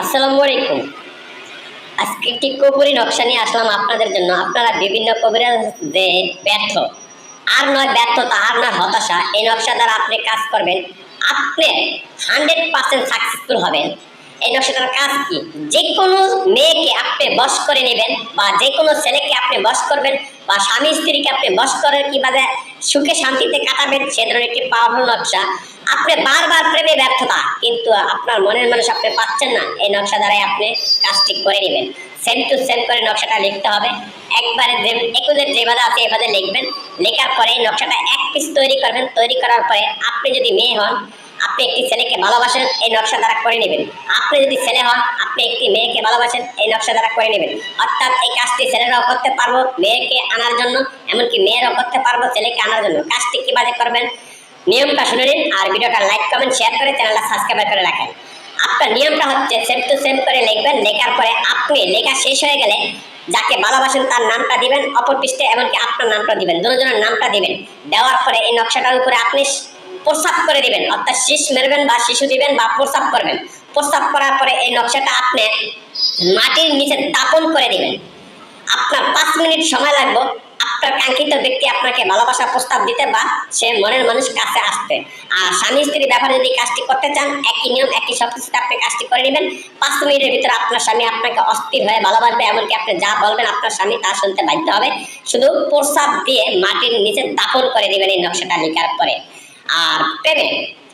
আসসালামু আলাইকুম। আজকে একটি কবরী নকশা নিয়ে আসলাম আপনাদের জন্য। আপনারা বিভিন্ন যে ব্যর্থ। আর নয় ব্যর্থতা, আর নয় হতাশা। এই নকশা দ্বারা আপনি কাজ করবেন। আপনি হান্ড্রেড পার্সেন্ট সাকসেসফুল হবেন। এই নকশাটার কাজ কি? যে কোনো মেয়েকে আপনি বশ করে নেবেন বা যে কোনো ছেলেকে আপনি বশ করবেন বা স্বামী স্ত্রীকে আপনি বশ করে কীভাবে সুখে শান্তিতে কাটাবেন, সে ধরনের একটি পাওয়ারফুল নকশা। আপনি বারবার প্রেমে ব্যর্থতা, কিন্তু আপনার মনের মানুষ আপনি পাচ্ছেন না। এই নকশা দ্বারাই আপনি কাজটি করে নেবেন। সেম টু সেম করে নকশাটা লিখতে হবে। একবারে একুদের যেভাবে আছে এভাবে লিখবেন। লেখার পরে নকশাটা এক পিস তৈরি করবেন। তৈরি করার পরে আপনি যদি মেয়ে হন, আপনি একটি ছেলেকে ভালোবাসেন, এই নকশা দ্বারা করে নেবেন। আপনি যদি ছেলে হন, আপনি একটি মেয়েকে ভালোবাসেন, এই নকশা দ্বারা করে নেবেন। অর্থাৎ এই কাজটি ছেলেরাও করতে পারব, মেয়েকে আনার জন্য, এমনকি মেয়েরাও করতে পারব, ছেলেকে আনার জন্য। কাজটি কীভাবে করবেন? নিয়মটা শুনে নিন আর ভিডিওটা লাইক কমেন্ট শেয়ার করে চ্যানেলটা সাবস্ক্রাইব করে রাখেন। আপনার নিয়মটা হচ্ছে সেম টু সেম করে লিখবেন, লেখার পরে আপনি লেখা শেষ হয়ে গেলে যাকে ভালোবাসেন তার নামটা দিবেন, অপর পৃষ্ঠে এমনকি আপনার নামটা দিবেন, দুজনের নামটা দিবেন। দেওয়ার পরে এই নকশাটার উপরে আপনি প্রস্রাব করে দিবেন, অর্থাৎ শীষ মেরবেন বা শিশু দিবেন বা প্রস্রাব করবেন। প্রস্রাব করার পরে এই নকশাটা আপনি মাটির নিচে তাপন করে দিবেন। আপনার পাঁচ মিনিট সময় লাগবে কাঙ্ক্ষিত ব্যক্তি আপনাকে ভালোবাসার প্রস্তাব দিতে বা সে মনের মানুষ কাছে আসতে। আর স্বামী স্ত্রীর ব্যাপারে যদি কাজটি করতে চান, একই নিয়ম, একই সব কিছুতে আপনি কাজটি করে নেবেন। পাঁচ মিনিটের ভিতরে আপনার স্বামী আপনাকে অস্থির হয়ে ভালোবাসবে, এমনকি আপনি যা বলবেন আপনার স্বামী তা শুনতে বাধ্য হবে। শুধু প্রস্তাব দিয়ে মাটির নিচে দাপন করে দিবেন এই নকশাটা লেখার পরে। আর প্রেমে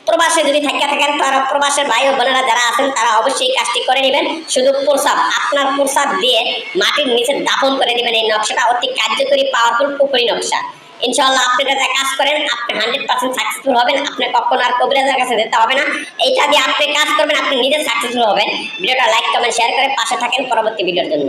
প্রবাসে যদি থাকে থাকেন, তারা প্রবাসের ভাই ও বোনেরা যারা আছেন, তারা অবশ্যই কাজটি করে নেবেন। শুধু প্রসাব, আপনার প্রসাব দিয়ে মাটির নিচে দাপন করে দিবেন এই নকশাটা। অতি কার্যকরী পাওয়ারফুল পুকুরি নকশা। ইনশাল্লাহ আপনি যাতে কাজ করেন, আপনি হান্ড্রেড পার্সেন্ট সাকসেসফুল হবেন। আপনি কখনো আর কবিরাজের কাছে যেতে হবে না। এইটা দিয়ে আপনি কাজ করবেন, আপনি নিজে সাকসেসফুল হবেন। ভিডিওটা লাইক কমেন্ট শেয়ার করে পাশে থাকেন পরবর্তী ভিডিওর জন্য।